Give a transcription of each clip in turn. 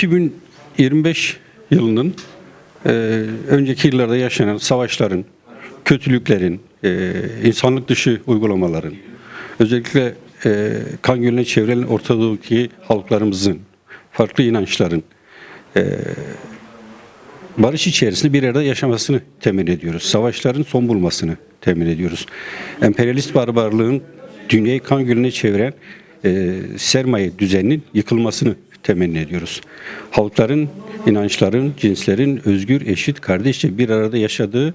2025 yılının e, önceki yıllarda yaşanan savaşların, kötülüklerin, e, insanlık dışı uygulamaların, özellikle e, kan gölüne çevrilen Ortadoğu'daki halklarımızın, farklı inançların e, barış içerisinde bir arada yaşamasını temin ediyoruz. Savaşların son bulmasını temin ediyoruz. Emperyalist barbarlığın dünyayı kan gölüne çeviren e, sermaye düzeninin yıkılmasını temenni ediyoruz. Halkların, inançların, cinslerin özgür, eşit, kardeşçe bir arada yaşadığı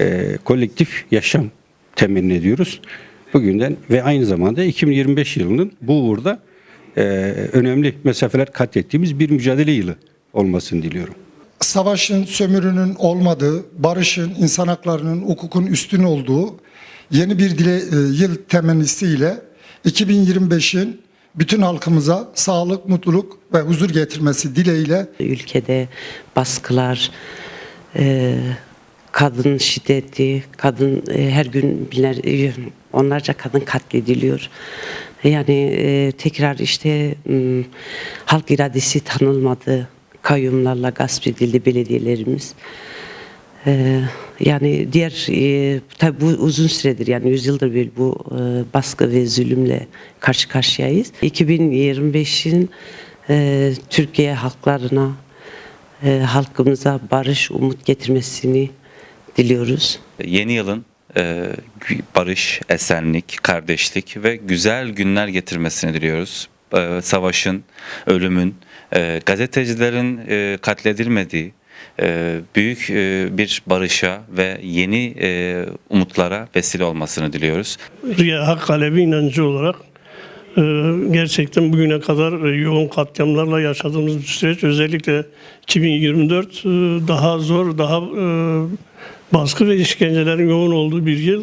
e, kolektif yaşam temenni ediyoruz. Bugünden ve aynı zamanda 2025 yılının bu uğurda e, önemli mesafeler kat ettiğimiz bir mücadele yılı olmasını diliyorum. savaşın, sömürünün olmadığı, barışın, insan haklarının, hukukun üstün olduğu yeni bir dile, e, yıl temennisiyle 2025'in bütün halkımıza sağlık, mutluluk ve huzur getirmesi dileğiyle ülkede baskılar, e, kadın şiddeti, kadın e, her gün biner, e, onlarca kadın katlediliyor. Yani e, tekrar işte halk iradesi tanınmadı, kayyumlarla gasp edildi belediyelerimiz. E, yani diğer e, tabi bu uzun süredir yani yüzyıldır bir bu e, baskı ve zulümle karşı karşıyayız. 2025'in e, Türkiye halklarına e, halkımıza barış, umut getirmesini diliyoruz. Yeni yılın e, barış, esenlik, kardeşlik ve güzel günler getirmesini diliyoruz. E, Savaşın, ölümün, e, gazetecilerin e, katledilmediği, büyük e, bir barışa ve yeni e, umutlara vesile olmasını diliyoruz. Riya Hak Alevi inancı olarak e, gerçekten bugüne kadar yoğun katliamlarla yaşadığımız bir süreç özellikle 2024 e, daha zor, daha baskı ve işkencelerin yoğun olduğu bir yıl.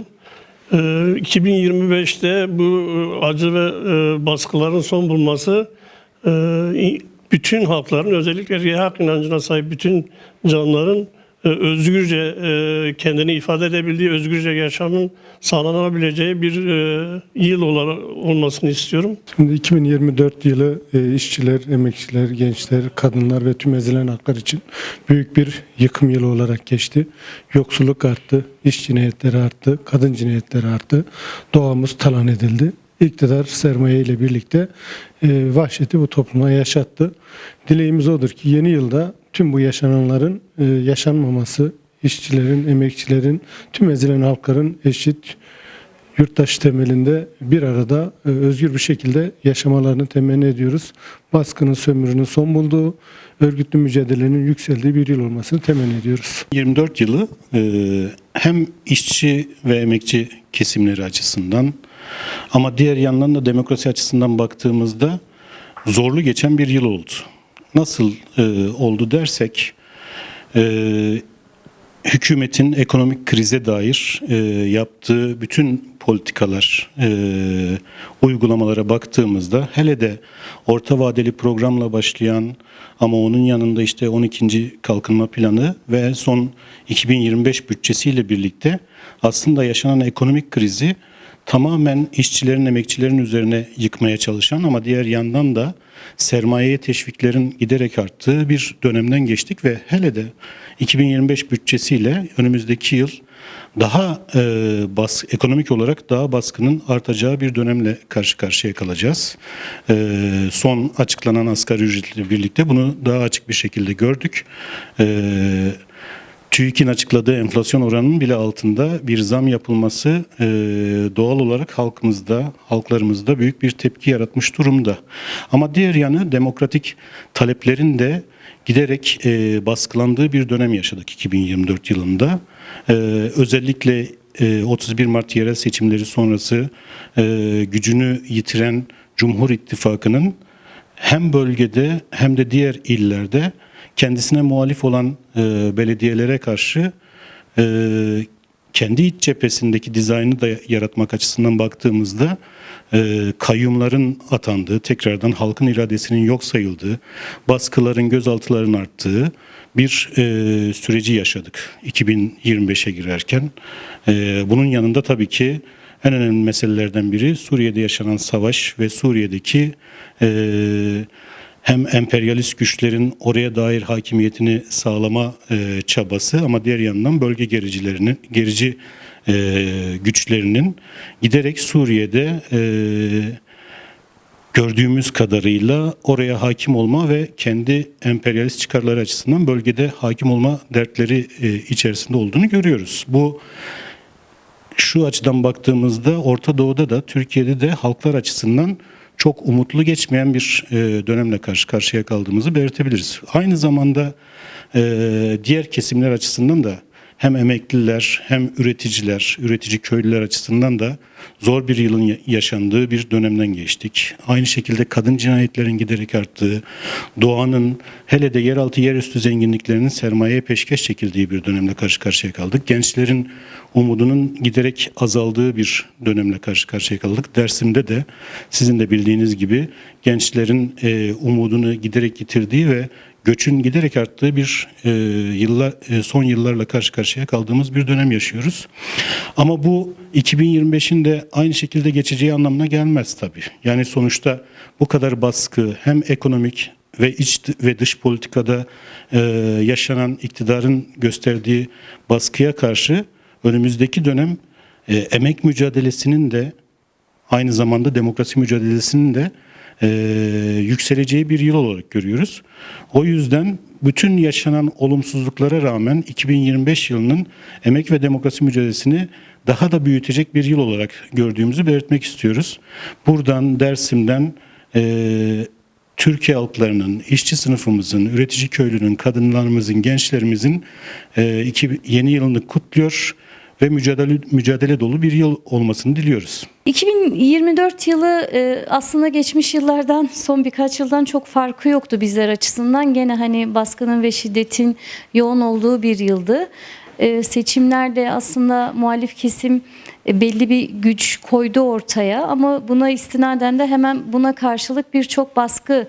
E, 2025'te bu acı ve baskıların son bulması bütün halkların özellikle Riya Hak inancına sahip bütün canlıların e, özgürce e, kendini ifade edebildiği, özgürce yaşamın sağlanabileceği bir e, yıl olarak olmasını istiyorum. Şimdi 2024 yılı işçiler, emekçiler, gençler, kadınlar ve tüm ezilen haklar için büyük bir yıkım yılı olarak geçti. Yoksulluk arttı, iş cinayetleri arttı, kadın cinayetleri arttı. Doğamız talan edildi. İktidar sermaye ile birlikte e, vahşeti bu topluma yaşattı. Dileğimiz odur ki yeni yılda tüm bu yaşananların e, yaşanmaması, işçilerin, emekçilerin, tüm ezilen halkların eşit yurttaş temelinde bir arada e, özgür bir şekilde yaşamalarını temenni ediyoruz. Baskının, sömürünün son bulduğu, örgütlü mücadelenin yükseldiği bir yıl olmasını temenni ediyoruz. 24 yılı e, hem işçi ve emekçi kesimleri açısından ama diğer yandan da demokrasi açısından baktığımızda zorlu geçen bir yıl oldu. Nasıl e, oldu dersek hükümetin ekonomik krize dair e, yaptığı bütün politikalar, e, uygulamalara baktığımızda hele de orta vadeli programla başlayan ama onun yanında işte 12. kalkınma planı ve son 2025 bütçesiyle birlikte aslında yaşanan ekonomik krizi tamamen işçilerin, emekçilerin üzerine yıkmaya çalışan ama diğer yandan da sermayeye teşviklerin giderek arttığı bir dönemden geçtik ve hele de 2025 bütçesiyle önümüzdeki yıl daha e, bas, ekonomik olarak daha baskının artacağı bir dönemle karşı karşıya kalacağız. E, son açıklanan asgari ücretle birlikte bunu daha açık bir şekilde gördük. E, TÜİK'in açıkladığı enflasyon oranının bile altında bir zam yapılması e, doğal olarak halkımızda, halklarımızda büyük bir tepki yaratmış durumda. Ama diğer yanı demokratik taleplerin de giderek e, baskılandığı bir dönem yaşadık 2024 yılında. E, özellikle e, 31 Mart yerel seçimleri sonrası e, gücünü yitiren Cumhur İttifakı'nın hem bölgede hem de diğer illerde kendisine muhalif olan e, belediyelere karşı e, kendi iç cephesindeki dizaynı da yaratmak açısından baktığımızda e, kayyumların atandığı, tekrardan halkın iradesinin yok sayıldığı, baskıların, gözaltıların arttığı bir e, süreci yaşadık 2025'e girerken. E, bunun yanında tabii ki en önemli meselelerden biri Suriye'de yaşanan savaş ve Suriye'deki e, hem emperyalist güçlerin oraya dair hakimiyetini sağlama e, çabası ama diğer yandan bölge gericilerinin gerici e, güçlerinin giderek Suriye'de e, gördüğümüz kadarıyla oraya hakim olma ve kendi emperyalist çıkarları açısından bölgede hakim olma dertleri e, içerisinde olduğunu görüyoruz. Bu şu açıdan baktığımızda Orta Doğu'da da Türkiye'de de halklar açısından çok umutlu geçmeyen bir e, dönemle karşı karşıya kaldığımızı belirtebiliriz. Aynı zamanda e, diğer kesimler açısından da hem emekliler hem üreticiler, üretici köylüler açısından da zor bir yılın ya- yaşandığı bir dönemden geçtik. Aynı şekilde kadın cinayetlerin giderek arttığı, doğanın hele de yeraltı yerüstü zenginliklerinin sermayeye peşkeş çekildiği bir dönemle karşı karşıya kaldık. Gençlerin umudunun giderek azaldığı bir dönemle karşı karşıya kaldık. Dersimde de sizin de bildiğiniz gibi gençlerin e, umudunu giderek yitirdiği ve göçün giderek arttığı bir e, yıllar e, son yıllarla karşı karşıya kaldığımız bir dönem yaşıyoruz. Ama bu 2025'in de aynı şekilde geçeceği anlamına gelmez tabii. Yani sonuçta bu kadar baskı hem ekonomik ve iç ve dış politikada e, yaşanan iktidarın gösterdiği baskıya karşı önümüzdeki dönem e, emek mücadelesinin de aynı zamanda demokrasi mücadelesinin de e, yükseleceği bir yıl olarak görüyoruz. O yüzden bütün yaşanan olumsuzluklara rağmen 2025 yılının emek ve demokrasi mücadelesini daha da büyütecek bir yıl olarak gördüğümüzü belirtmek istiyoruz. Buradan Dersim'den e, Türkiye halklarının, işçi sınıfımızın, üretici köylünün, kadınlarımızın, gençlerimizin e, iki, yeni yılını kutluyor ve mücadele mücadele dolu bir yıl olmasını diliyoruz. 2024 yılı e, aslında geçmiş yıllardan son birkaç yıldan çok farkı yoktu bizler açısından. Gene hani baskının ve şiddetin yoğun olduğu bir yıldı. E, Seçimlerde aslında muhalif kesim e, belli bir güç koydu ortaya ama buna istinaden de hemen buna karşılık birçok baskı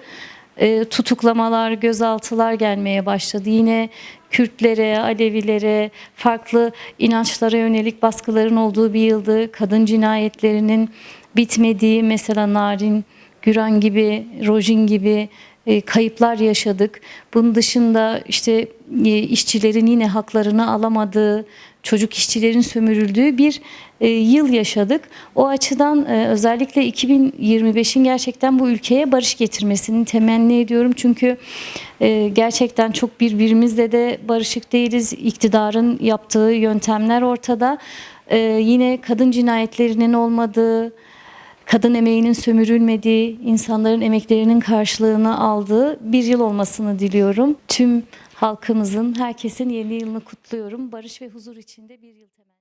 e, tutuklamalar, gözaltılar gelmeye başladı. Yine Kürtlere, Alevilere, farklı inançlara yönelik baskıların olduğu bir yıldı. Kadın cinayetlerinin bitmediği mesela Narin Güran gibi, Rojin gibi e, kayıplar yaşadık. Bunun dışında işte e, işçilerin yine haklarını alamadığı, çocuk işçilerin sömürüldüğü bir e, yıl yaşadık. O açıdan e, özellikle 2025'in gerçekten bu ülkeye barış getirmesini temenni ediyorum. Çünkü e, gerçekten çok birbirimizle de barışık değiliz. İktidarın yaptığı yöntemler ortada. E, yine kadın cinayetlerinin olmadığı, kadın emeğinin sömürülmediği, insanların emeklerinin karşılığını aldığı bir yıl olmasını diliyorum. Tüm halkımızın, herkesin yeni yılını kutluyorum. Barış ve huzur içinde bir yıl temenni.